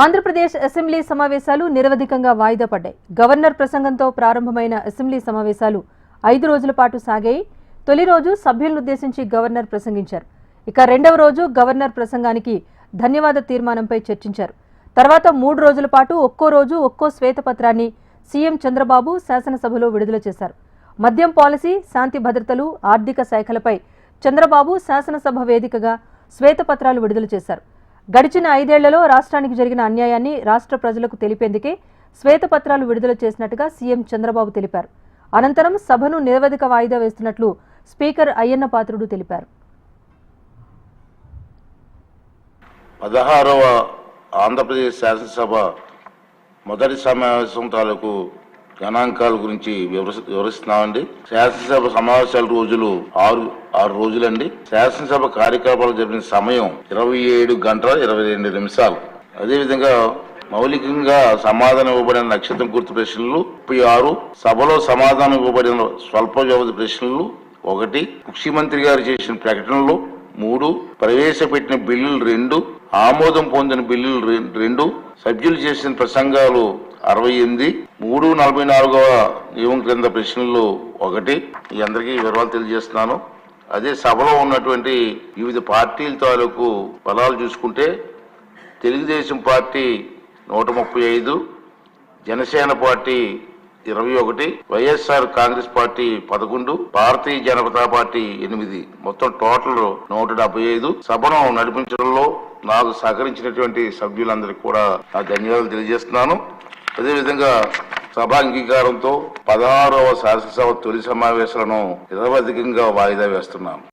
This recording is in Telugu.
ఆంధ్రప్రదేశ్ అసెంబ్లీ సమావేశాలు నిరవధికంగా వాయిదా పడ్డాయి. గవర్నర్ ప్రసంగంతో ప్రారంభమైన అసెంబ్లీ సమావేశాలు ఐదు రోజుల పాటు సాగాయి. తొలి రోజు సభ్యులనుద్దేశించి గవర్నర్ ప్రసంగించారు. ఇక రెండవ రోజు గవర్నర్ ప్రసంగానికి ధన్యవాద తీర్మానంపై చర్చించారు. తర్వాత మూడు రోజుల పాటు ఒక్కో రోజు ఒక్కో శ్వేతపత్రాన్ని సీఎం చంద్రబాబు శాసనసభలో విడుదల చేశారు. మద్యం పాలసీ శాంతి భద్రతలు ఆర్థిక శాఖలపై చంద్రబాబు శాసనసభ వేదికగా శ్వేతపత్రాలు విడుదల చేశారు. గడిచిన ఐదేళ్ళలో రాష్ట్రానికి జరిగిన అన్యాయాన్ని రాష్ట్ర ప్రజలకు తెలిపేందుకే శ్వేతపత్రాలు విడుదల చేసినట్టుగా సీఎం చంద్రబాబు తెలిపారు. అనంతరం సభను నిరవధిక వాయిదా వేస్తున్నట్లు స్పీకర్ అయ్యన్న పాత్రుడు తెలిపారు. పదహారవ ఆంధ్రప్రదేశ్ శాసనసభ మొదటి సమావేశం తాలూకు గణాంకాల గురించి వివరి- వివరిస్తున్నామండి. శాసనసభ సమావేశాల రోజులు ఆరు ఆరు రోజులండి. శాసనసభ కార్యకలాపాలు జరిపిన సమయం ఇరవై ఏడు గంటల ఇరవై రెండు నిమిషాలు. అదేవిధంగా మౌలికంగా సమాధానం ఇవ్వబడిన నక్షత్రం గుర్తు ప్రశ్నలు ముప్పై ఆరు సభలో సమాధానం ఇవ్వబడిన స్వల్ప వ్యవధి ప్రశ్నలు ఒకటి ముఖ్యమంత్రి గారు చేసిన ప్రకటనలు మూడు ప్రవేశపెట్టిన బిల్లులు రెండు ఆమోదం పొందిన బిల్లులు రెండు సభ్యులు చేసిన ప్రసంగాలు అరవై ఎనిమిది మూడు నలభై నాలుగవ నియమం క్రింద ప్రశ్నలు ఒకటి. ఈ అందరికీ వివరాలు తెలియజేస్తున్నాను. అదే సభలో ఉన్నటువంటి వివిధ పార్టీల తాలూకు బలాలు చూసుకుంటే తెలుగుదేశం పార్టీ నూట ముప్పై ఐదు జనసేన పార్టీ ఇరవై ఒకటి వైఎస్ఆర్ కాంగ్రెస్ పార్టీ పదకొండు భారతీయ జనతా పార్టీ ఎనిమిది. మొత్తం టోటల్ నూట డెబ్బై ఐదు. సభను నడిపించడంలో నాకు సహకరించినటువంటి సభ్యులందరికీ కూడా నా ధన్యవాదాలు తెలియజేస్తున్నాను. అదేవిధంగా సభ అంగీకారంతో పదహారవ శాసనసభ తొలి సమావేశాలను నిరవధికంగా వాయిదా వేస్తున్నాను